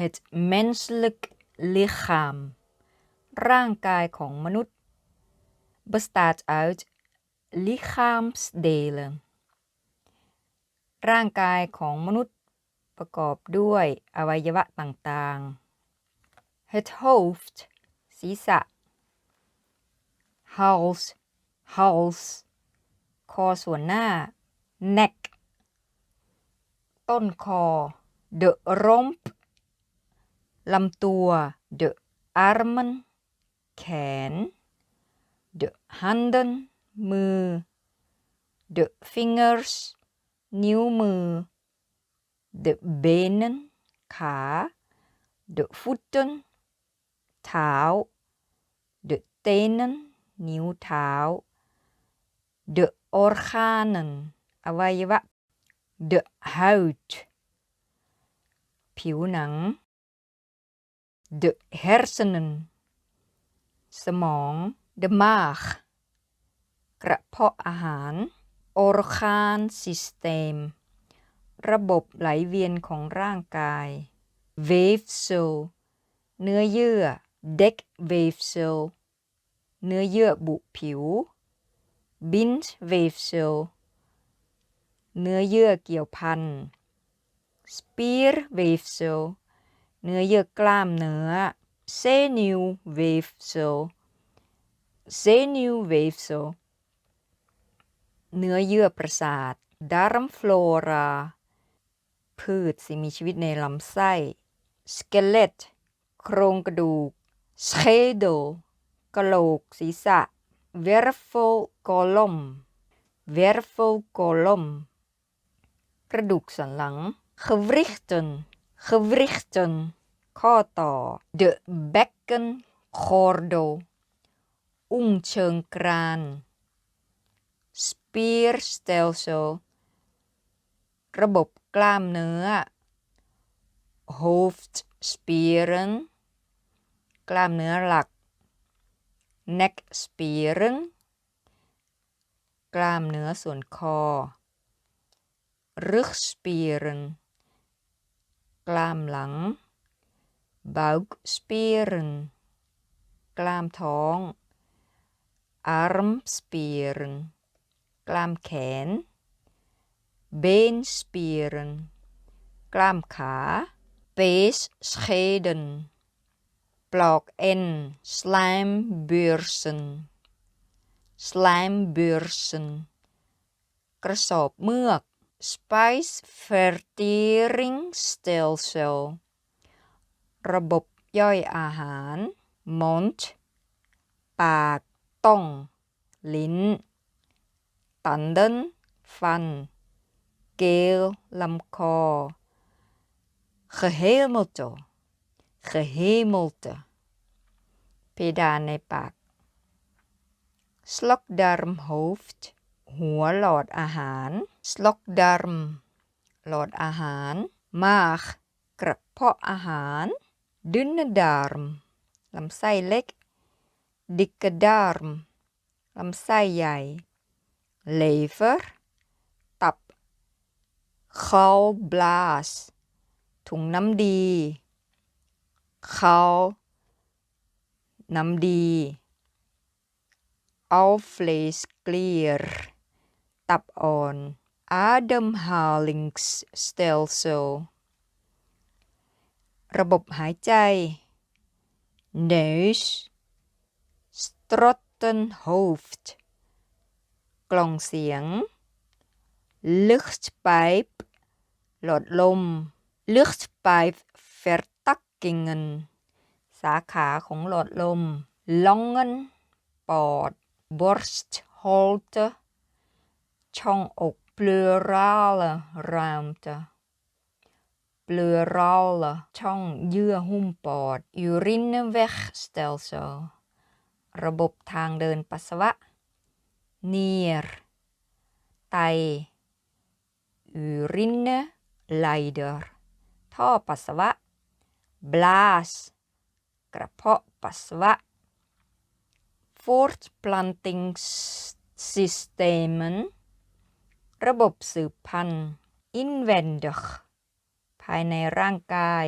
het menselijk lichaam ร่างกายของมนุษย์ bestaat uit lichaamsdelen ร่างกายของมนุษย์ประกอบด้วยอวัยวะต่างๆ het hoofd ศีรษะ hals hals คอส่วนหน้า neck ต้นคอ de romp ลำตัว de armen แขน de handen มือ de fingers นิ้วมือ de benen ขา de voeten เท้า de tenen นิ้วเท้า de organen อวัยวะ de huid ผิวหนัง de hersenen สมอง de maag กระเพาะอาหาร orgaansysteem ระบบไหลเวียนของร่างกาย weefsel เนื้อเยื่อ dekweefsel เนื้อเยื่อบุผิว bindweefsel เนื้อเยื่อเกี่ยวพัน spierweefsel เนื้อเยื่อกล้ามเนื้อ zenuwweefsel zenuwweefsel เนื้อเยื่อประสาท darmflora พืชสิ่งมีชีวิตในลำไส้ skelet โครงกระดูก schedel กะโหลกศีรษะ wervelkolom wervelkolom กระดูกสันหลัง gewrichten gewrichten ข้อต่อ de bekkengordel อุ้งเชิงกราน spierstelsel ระบบกล้ามเนื้อ hoofdspieren กล้ามเนื้อหลัก neckspieren กล้ามเนื้อส่วนคอ rugspieren กล้ามหลัง buikspieren กล้ามท้อง armspieren กล้ามแขน beenspieren กล้ามขา peesscheden ปลอกเอ็น slijmbeurzen slijmbeurzen กระสอบเมือก spijsverteringsstelsel ระบบย่อยอาหาร mond ปาก ต้อง ลิ้น tanden ฟัน keel ลำคอ gehemelte gehemelte เพดานในปาก slokdarmhoofd หัวหลอดอาหาร สลอกดาร์มหลอดอาหาร มากกระเพาะอาหารดุนดาร์มลำไส้เล็ก ดิกดาร์มลำไส้ใหญ่ เลเวอร์ตับเขาบลาสถุงน้ำดีเขาน้ำดี Aufläsklir. ตับอ่อน ademhalingsstelsel ระบบหายใจ neus strottenhoofd กล่องเสียง luchtpijp หลอดลม luchtpijp vertakkingen สาขาของหลอดลม longen ปอด borstholte ช่องอก pleurale ruimte pleurale ช่องเยื่อหุ้มปอด urinewegstelsel ระบบทางเดินปัสสาวะ nier ไต urine leider ท่อปัสสาวะ blaas กระเพาะปัสสาวะ voortplantingssystemen ระบบสืบพันธุ์ inwendig ภายในร่างกาย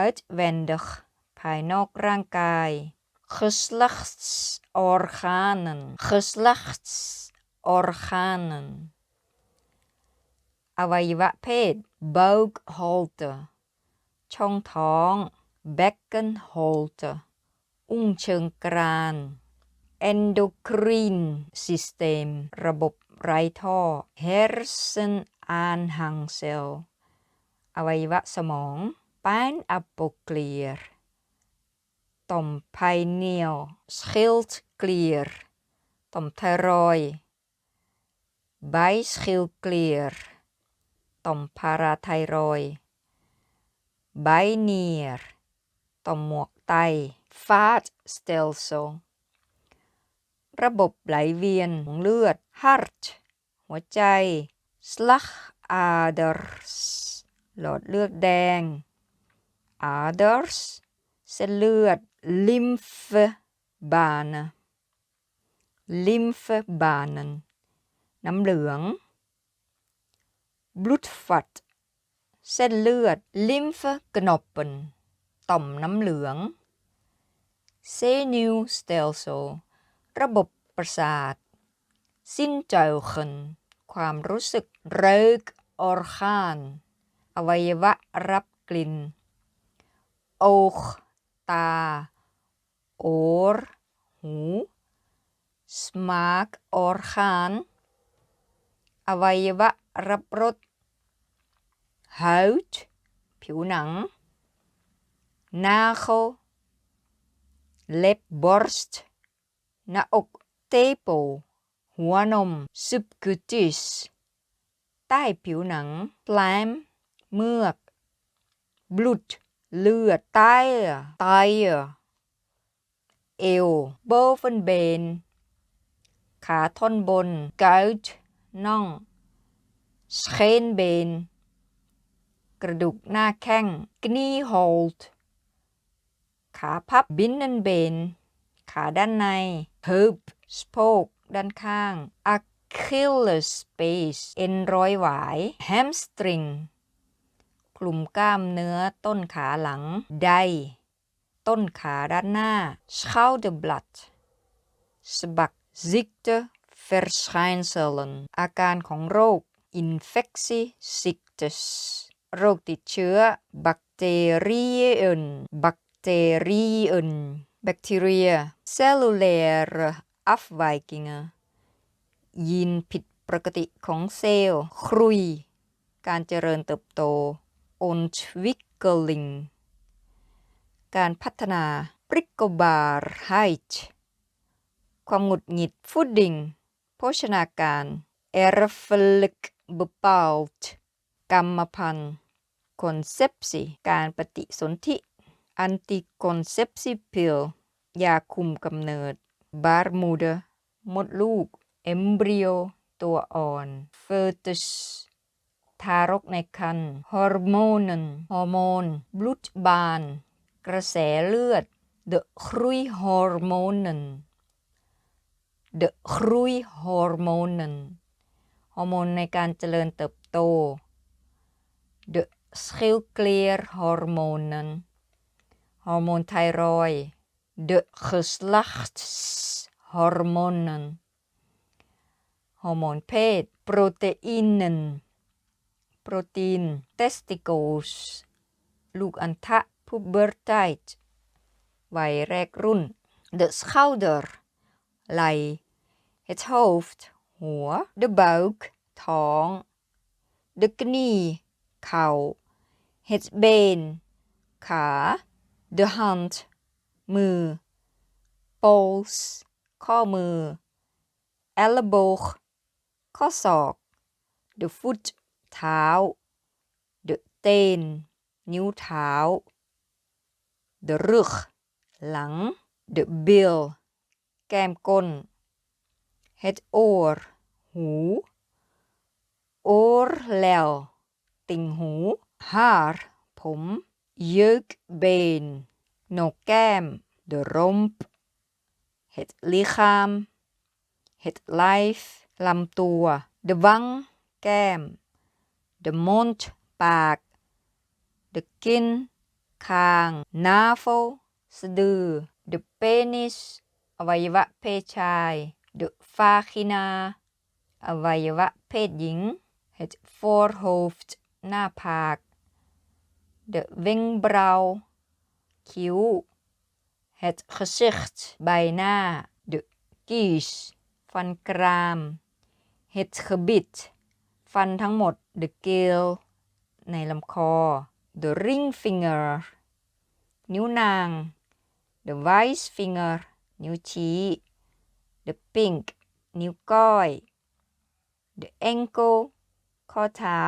uitwendig ภายนอกร่างกาย geslachtsorganen geslachtsorganen อวัยวะเพศ buikholte ช่องท้อง bekkenholte อุ้งเชิงกราน endocrine system ระบบ ไรท่อ Hersen Anhangsel อวัยวะสมอง pijnappelklier ต่อมไพเนียล schildklier ต่อมไทรอยด์ bijschildklier ต่อมพาราไทรอยด์ bijnier ต่อมหมวกไต vaatstelsel ระบบไหลเวียนของเลือด heart หัวใจ slagaders หลอดเลือดแดง aders เส้นเลือด lymphebane lymphebane น้ำเหลือง bloedvat เส้นเลือด lymphknoppen ต่อมน้ำเหลือง zenuwstelsel ระบบประสาท สิ้นเจอเขินความรู้สึกเริกออร์คาน อวัยวะรับกลิ่น โอกตา โอร์หูสมาคออร์คานอวัยวะรับรส huid ผิวหนัง nagel เล็บบ borst หน้าอกเทโพ หัวนม subcutis ใต้ผิวหนัง phlegm เมือก bloed เลือด tire tire เอว bovenbeen ขาท่อนบน kuit น่อง scheenbeen กระดูกหน้าแข้ง kniehold ขาพับ binnenbeen ขาด้านใน heup สะโพก ด้านข้าง Achilles base เอ็นร้อยหวาย hamstring กลุ่มกล้ามเนื้อต้นขาหลัง ไดต้นขาด้านหน้า schouderblad สะบัก ziekte verschijnselen อาการของโรค infectieziektes โรคติดเชื้อ bacteriën bacteriën bacteria Cellular อัฟไวกิงยีนผิดปกติของเซลล์ครุย การเจริญเติบโตออนชวิกเกลิงการพัฒนาปริกโกบาร์ไฮชความหงุดหงิดฟูดดิงโภชนาการเอร์ฟลิกบปาลต์กรรมพันธ์คอนเซปซีการปฏิสนธิอันติคอนเซปซีพิลยาคุมกำเนิด baarmoeder มดลูก embryo ตัวอ่อน fetus ทารกในครรภ์ hormonen ฮอร์โมน bloedbaan กระแสเลือด de groeihormonen de groeihormonen ฮอร์โมนในการเจริญเติบโต de schildklierhormonen ฮอร์โมนไทรอยด์ de geslachtshormonen ฮอร์โมนเพศ โปรตีนโปรตีน testicles ลูกอัณฑะ puberteit วัยแรกรุ่น de schouder ไหล่ het hoofd หัว de buik ท้อง de knie เข่า het been ขา de hand มือ polls ข้อมือ elleboog ข้อศอก de voet เท้า de teen นิ้วเท้า de rug หลัง de bill แก้มก้น het oor หู oorlel ติ่งหู haar ผม jeukbeen โหน แก้ม de romp het lichaam het lijf ลำตัว de wang แก้ม de mond ปาก de kin คาง navel สะดือ the penis อวัยวะเพศชาย the vagina อวัยวะเพศหญิง het voorhoofd หน้าผาก the wenkbrauw คิ้ว het gezicht ใบหน้า the kies ฟันกราม het gebit ฟันทั้งหมด the keel ในลำคอ the ring finger นิ้วนาง the wijs finger นิ้วชี้ the pink นิ้วก้อย the ankle ข้อเท้า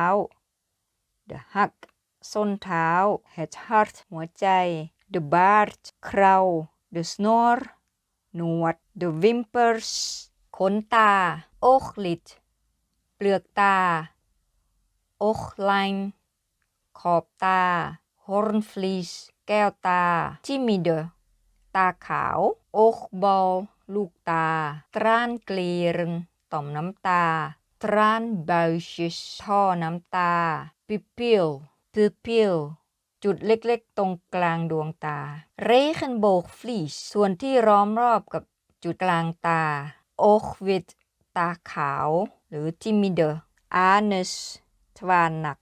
the hug ส้นเท้า het hart หัวใจ the baard เครา the snor หนวด the wimpers ขนตา ooglid เปลือกตา ooglijn ขอบตา hornvlies แก้วตา timide ตาขาว oogbal ลูกตา traankleren ต่อมน้ำตา traanbuisjes ท่อน้ำตา pupil pupil จุดเล็กๆ ตรงกลางดวงตา regenboogvlies ส่วนที่ล้อมรอบกับจุดกลางตา oogwit ตาขาว หรือ timide anus ทวารหนัก